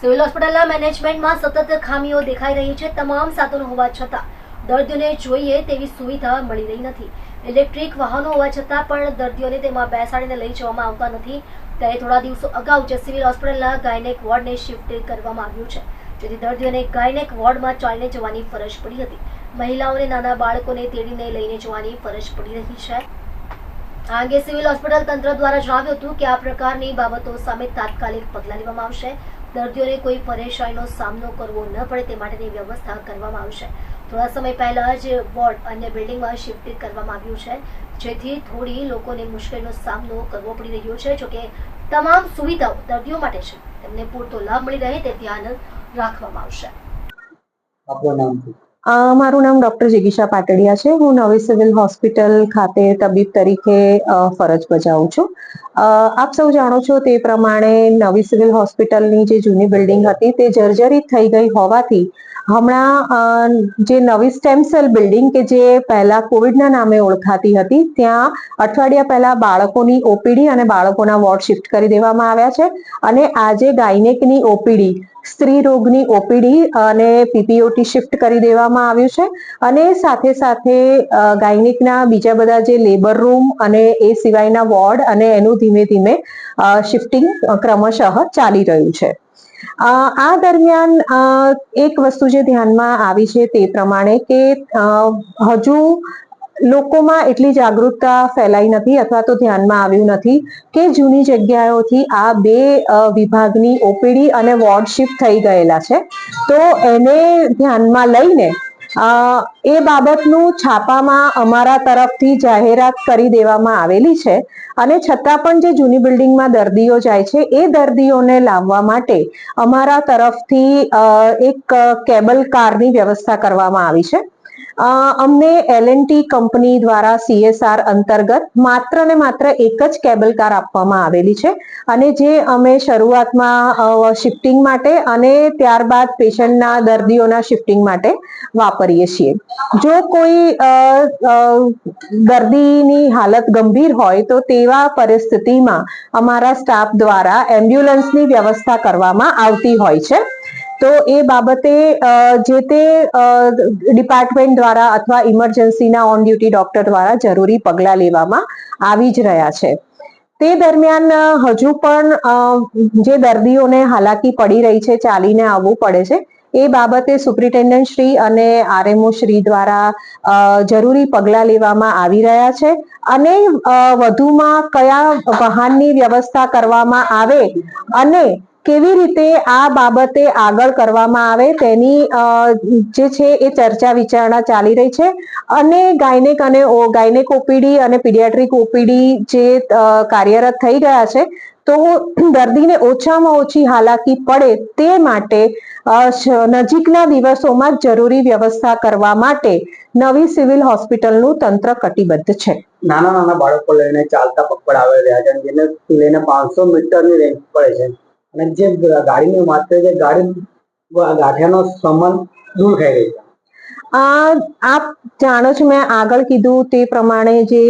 Civil હોસ્પિટલના મેનેજમેન્ટમાં સતત ખામીઓ દેખાઈ રહી છે, તમામ સાધનો હોવા છતાં. દર્દીઓને જોઈએ તેવી સુવિધા મળી રહી નથી. ઇલેક્ટ્રિક વાહનો હોવા છતાં પણ દર્દીઓને તેમાં બેસાડીને લઈ જવામાં આવતા નથી. ત્યારે થોડા દિવસો અગાઉ જે સિવિલ હોસ્પિટલના ગાયનેક વોર્ડને શિફ્ટ કરવામાં આવ્યું છે. જેથી દર્દીઓને ગાયનેક વોર્ડમાં ચાલીને જવાની ફરજ પડી હતી. મહિલાઓને નાના બાળકોને તેડીને લઈને જવાની ફરજ પડી રહી છે. આ અંગે સિવિલ હોસ્પિટલ તંત્ર દ્વારા જણાવ્યું હતું કે આ પ્રકારની બાબતો સામે તાત્કાલિક પગલાં લેવામાં આવશે. દર્દીઓને કોઈ પરેશાનીનો સામનો કરવો ન પડે તે માટેની વ્યવસ્થા કરવામાં આવશે થોડા સમય પહેલા જ વોર્ડ અન્ય બિલ્ડિંગમાં શિફ્ટ કરવામાં આવ્યું છે, જેથી થોડી લોકોને મુશ્કેલીનો સામનો કરવો પડી રહ્યો છે જોકે તમામ સુવિધાઓ દર્દીઓ માટે છે. તેમને પૂરતો લાભ મળી રહે તે ધ્યાન રાખવામાં આવશે. આપણું નામ મારું નામ ડોક્ટર જિગીશા પાટડિયા છે. હું નવી સિવિલ હોસ્પિટલ ખાતે તબીબ તરીકે ફરજ બજાવું છું. આપ સૌ જાણો છો તે પ્રમાણે નવી સિવિલ હોસ્પિટલની જે જૂની બિલ્ડિંગ હતી તે જર્જરિત થઈ ગઈ હોવાથી હમણાં જે નવી સ્ટેમ સેલ બિલ્ડિંગ કે જે પહેલા કોવિડના નામે ઓળખાતી હતી, ત્યાં અઠવાડિયા પહેલા બાળકોની ઓપીડી અને બાળકોના વોર્ડ શિફ્ટ કરી દેવામાં આવ્યા છે. અને આજે ગાયનેકની ઓપીડી સ્ત્રી રોગની ઓપીડી અને પીપીઓટી શિફ્ટ કરી દેવામાં આવ્યું છે અને સાથે સાથે ગાયનિકના બીજા બધા જે લેબર રૂમ અને એ સિવાયના વોર્ડ અને એનું ધીમે ધીમે શિફ્ટિંગ ક્રમશઃ ચાલી રહ્યું છે. આ દરમિયાન એક વસ્તુ જે ધ્યાનમાં આવી છે તે પ્રમાણે કે હજુ લોકોમાં એટલી જાગૃતતા ફેલાઈ નથી અથવા તો ધ્યાનમાં આવ્યું નથી કે જૂની જગ્યાઓથી આ બે વિભાગની ઓપીડી અને વોર્ડ થઈ ગયેલા છે. તો એને ધ્યાનમાં લઈને એ બાબતનું છાપામાં અમારા તરફથી જાહેરાત કરી દેવામાં આવેલી છે અને છતાં પણ જે જૂની બિલ્ડિંગમાં દર્દીઓ જાય છે, એ દર્દીઓને લાવવા માટે અમારા તરફથી એક કેબલ કારની વ્યવસ્થા કરવામાં આવી છે. અમને એલએનટી કંપની દ્વારા સીએસઆર અંતર્ગત માત્ર ને માત્ર એક જ કેબલ કાર આપવામાં આવેલી છે અને જે અમે શરૂઆતમાં શિફ્ટિંગ માટે અને ત્યારબાદ પેશન્ટના દર્દીઓના શિફ્ટિંગ માટે વાપરીએ છીએ. જો કોઈ દર્દીની હાલત ગંભીર હોય તો તેવા પરિસ્થિતિમાં અમારા સ્ટાફ દ્વારા એમ્બ્યુલન્સની વ્યવસ્થા કરવામાં આવતી હોય છે. તો એ બાબતે જે તે ડિપાર્ટમેન્ટ દ્વારા અથવા ઇમરજન્સીના ઓન ડ્યુટી ડોક્ટર દ્વારા જરૂરી પગલાં લેવામાં આવી જ રહ્યા છે. તે દરમિયાન હજુ પણ જે દર્દીઓને હાલાકી પડી રહી છે, ચાલીને આવવું પડે છે, એ બાબતે સુપ્રિન્ટેન્ડન્ટ શ્રી અને આરએમઓ શ્રી દ્વારા જરૂરી પગલાં લેવામાં આવી રહ્યા છે. અને વધુમાં કયા વાહનની વ્યવસ્થા કરવામાં આવે અને કેવી રીતે આ બાબતે આગળ કરવામાં આવે તેની જે છે એ ચર્ચા વિચારણા ચાલી રહી છે? અને ગાયનેક અને ગાયનેક ઓપીડી અને પીડિયાટ્રિક ઓપીડી જે કાર્યરત થઈ ગયા છે, તો દર્દીને ઓછામાં ઓછી હાલાકી પડે તે માટે નજીકના દિવસોમાં જરૂરી વ્યવસ્થા કરવા માટે નવી સિવિલ હોસ્પિટલનું તંત્ર કટિબદ્ધ છે. નાના નાના બાળકો લઈને ચાલતા પકડ આવી રહ્યા છે જેને લઈને પાંચસો મીટરની રેન્જ પડે છે. અને જે ગાડીની માત્ર જે ગાડી ગાંઠિયાનો સંબંધ દૂર થઈ છે. આપ જાણો છો મેં આગળ કીધું તે પ્રમાણે જે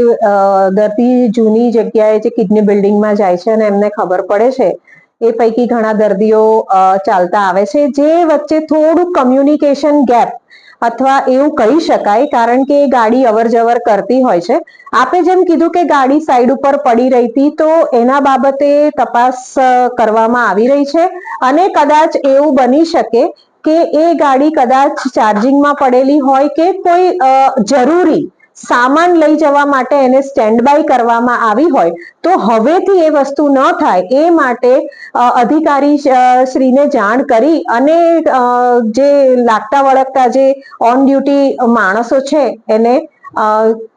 દર્દી જૂની જગ્યાએ જે કિડની બિલ્ડિંગમાં જાય છે અને એમને ખબર પડે છે, એ પૈકી ઘણા દર્દીઓ ચાલતા આવે છે. જે વચ્ચે થોડું કમ્યુનિકેશન ગેપ અથવા એવું કહી શકાય, કારણ કે એ ગાડી અવર કરતી હોય છે. આપે જેમ કીધું કે ગાડી સાઈડ ઉપર પડી રહી હતી તો એના બાબતે તપાસ કરવામાં આવી રહી છે. અને કદાચ એવું બની શકે કે એ ગાડી કદાચ ચાર્જિંગમાં પડેલી હોય કે કોઈ જરૂરી સામાન લઈ જવા માટે એને સ્ટેન્ડ બાય કરવામાં આવી હોય તો હવેથી એ વસ્તુ ન થાય એ માટે અધિકારી શ્રીને જાણ કરી અને જે લાગતા વળગતા જે ઓન ડ્યુટી માણસો છે એને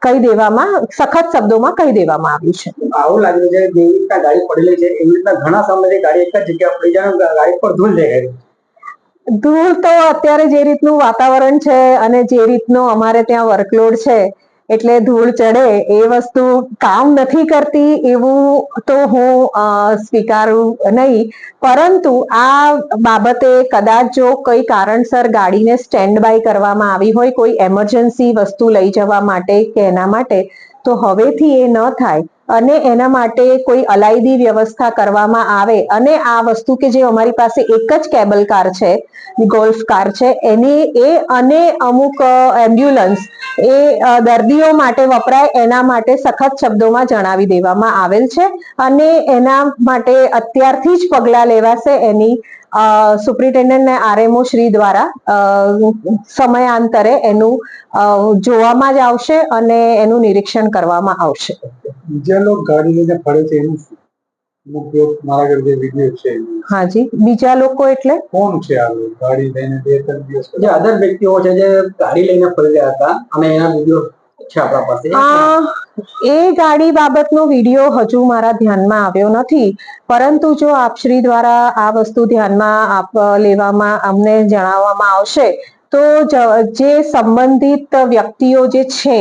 કહી દેવામાં સખત શબ્દોમાં કહી દેવામાં આવ્યું છે. આવું લાગ્યું છે જે જેવી રીતના ગાડી પડેલી છે એવી રીતના ઘણા સમયથી ગાડી એક જ જગ્યાએ પડી જાય ગાડી પર ધૂળ જઈ ગઈ. ધૂળ તો અત્યારે જે રીતનું વાતાવરણ છે અને જે રીતનો અમારે ત્યાં વર્કલોડ છે એટલે ધૂળ ચડે એ વસ્તુ કામ નથી કરતી એવું તો હું સ્વીકારું નહીં. પરંતુ આ બાબતે કદાચ જો કોઈ કારણસર ગાડીને સ્ટેન્ડ બાય કરવામાં આવી હોય, કોઈ એમરજન્સી વસ્તુ લઈ જવા માટે કે એના માટે, તો હવેથી એ ન થાય. અને એના માટે કોઈ અલાયદી વ્યવસ્થા કરવામાં આવે. અને આ વસ્તુ કે જે અમારી પાસે એક જ કેબલ કાર છે, ગોલ્ફ કાર છે, એની એ અને અમુક એમ્બ્યુલન્સ એ દર્દીઓ માટે વપરાય, એના માટે સખત શબ્દોમાં જણાવી દેવામાં આવેલ છે. અને એના માટે અત્યારથી જ પગલાં લેવાશે એની સુપ્રિન્ટેન્ડન્ટ ને આરએમઓ શ્રી દ્વારા સમયાંતરે એનું જોવામાં જ આવશે અને એનું નિરીક્ષણ કરવામાં આવશે. બીજા લોકો ગાડી લઈને ફરે છે એનું ઉપયોગ મારા ઘરે જે વીડિયો છે. હાજી બીજા લોકો એટલે? કોણ છે આ ગાડી લઈને બે ત્રણ દિવસ જે અધર વ્યક્તિઓ છે જે ગાડી લઈને ફરી રહ્યા હતા અને એના વીડિયો છે આપણા પાસે. એ ગાડી બાબતનો વીડિયો હજુ મારા ધ્યાનમાં આવ્યો નથી. પરંતુ જો આપશ્રી દ્વારા આ વસ્તુ ધ્યાનમાં આપ લેવામાં, અમને જણાવવામાં આવશે, તો જે સંબંધિત વ્યક્તિઓ જે છે,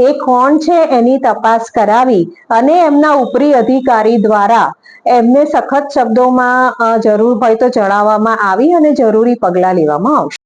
એ કોણ છે એની તપાસ કરાવી અને એમના ઉપરી અધિકારી દ્વારા એમને સખત શબ્દોમાં જરૂર હોય તો જણાવવામાં આવી અને જરૂરી પગલાં લેવામાં આવશે.